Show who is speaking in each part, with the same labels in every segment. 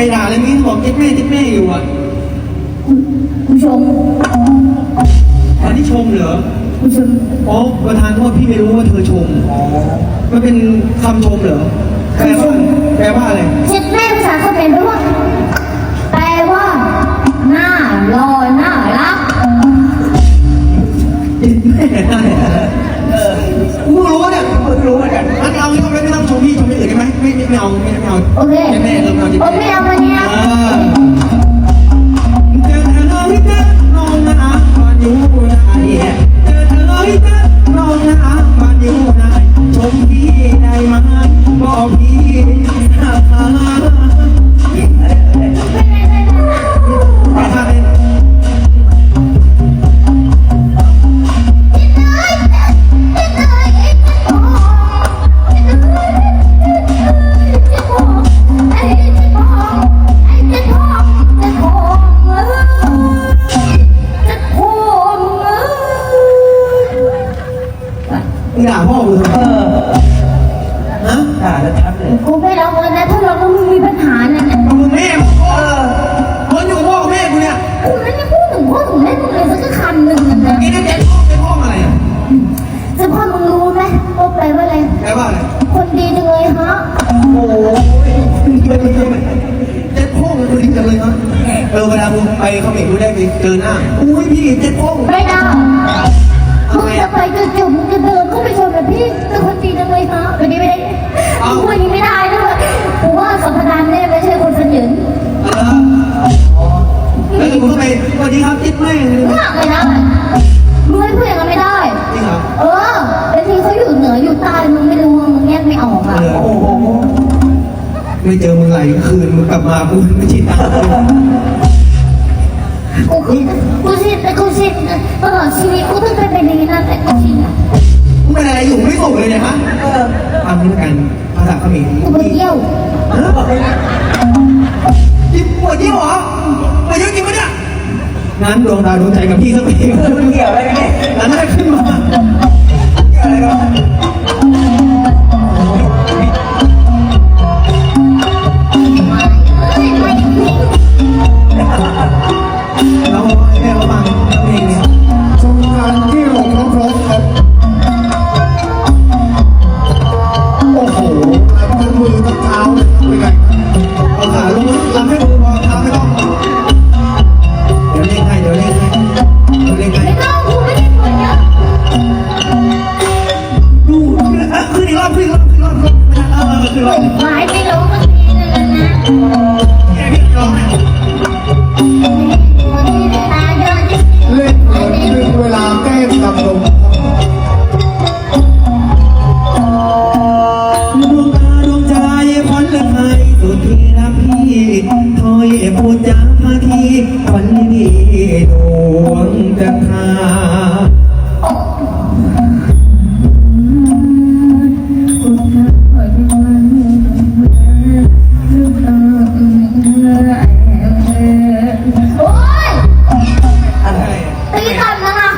Speaker 1: ไปด่าอะไรนี้บอกเจ๊แม่เจ๊แม่อยู่อะ
Speaker 2: คุณชม
Speaker 1: อันนี้ชมเหรอ
Speaker 2: คุณชม
Speaker 1: อ๋อประธานโทษพี่ไม่รู้ว่าเธอชมอ๋อมันเป็นคำชมเหรอแปลว่าแปลว่าอะไร
Speaker 2: เจ็ดแม่ภาษาเขมรแปลว่าแปลว่าหน้ารอหน้ารัก
Speaker 1: เจ๊แม่ได้เออกูรู้เนี่ยกูรู้เหมือนกัน พี่ชมไม่อื่นได้ไหมไม่ไม่ไม่เอาไม่ไม่เอา
Speaker 2: โอเค
Speaker 1: เจ๊แม่เริ่มเอาเจ๊
Speaker 2: โอ
Speaker 1: แม่
Speaker 2: เคเอามาเนี้ย
Speaker 1: เออ มึงด่าพ่อกูทำไมฮะ
Speaker 3: ด่าแล้วชัดเลย
Speaker 2: กูไม่รับเลยนะถ้าเราต้องมีปัญหาเนี่ย
Speaker 1: มึงแม่มึงพ่อคนอยู่กับพ่อกับแม่กูเนี่ย
Speaker 2: กูไม่ได้พูดถึงพ่อถึงแม่มึงเลยสักคำหนึ่งนะ
Speaker 1: ไอ้นั่นแกพ่อเป็นพ่ออะไรอะ
Speaker 2: จะพ่อมึงรู้ไหมว่าแปลว่าอะไร
Speaker 1: แปลว่าอะไร
Speaker 2: คนดีจังเลยฮะ
Speaker 1: โอ้ยเจ๊เจ๊พ่อมันคนดีจังเลยฮะเออเวลามึงไปเขาเห็นกูได้ไปเจอหน้าอุ้ยพี่เจ๊พ่อ
Speaker 2: ไม่ได้ แล้วมึ
Speaker 1: งก็ไปสวัสดีครับเจ๊แม่เลย
Speaker 2: มึงหักเลยนะมึงให้พูดอย่างนั้นไม่ได้
Speaker 1: จริงเหรอ
Speaker 2: เออบางทีเขาอยู่เหนืออยู่ใต้มึงไม่รู้มึงแยกไม่ออกอะ
Speaker 1: โอ้โหไม่เจอมึงไหลคืนมึงกลับมากูไม่ชินตา
Speaker 2: กูคือกูชินแต่กูชินตลอดชีวิตกูต้องเป็นอย่างนี้นะแต่กูชินอะ
Speaker 1: มึงเป็นอะไรอยู่ไม่ส่งเลยเนี่ยฮะเออฟังนี้กันภาษาเขมร
Speaker 2: กูไปเที่ยว
Speaker 1: ยิ้มปวดจิ้มเหรอไปเยอะจริงปะเนี่ยงั้นดวงตาดวงใจกับพี่สักเพลง
Speaker 3: เกี่ยวอะไรกันเนี่ย
Speaker 1: ดีดวงจันทรา
Speaker 2: โอ๊ย
Speaker 1: อะไร
Speaker 2: ตีกันนะนะ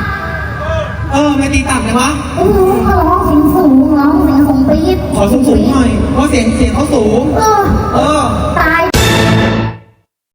Speaker 1: เออไม่ตีต่ำเลยวะ
Speaker 2: โอ้โหร้องเสียงสูงร้องเสียงสูงไปยิบ
Speaker 1: ขอสูงสูงๆหน่อยเพราะเสียงเสียงเขาสูง
Speaker 2: เออ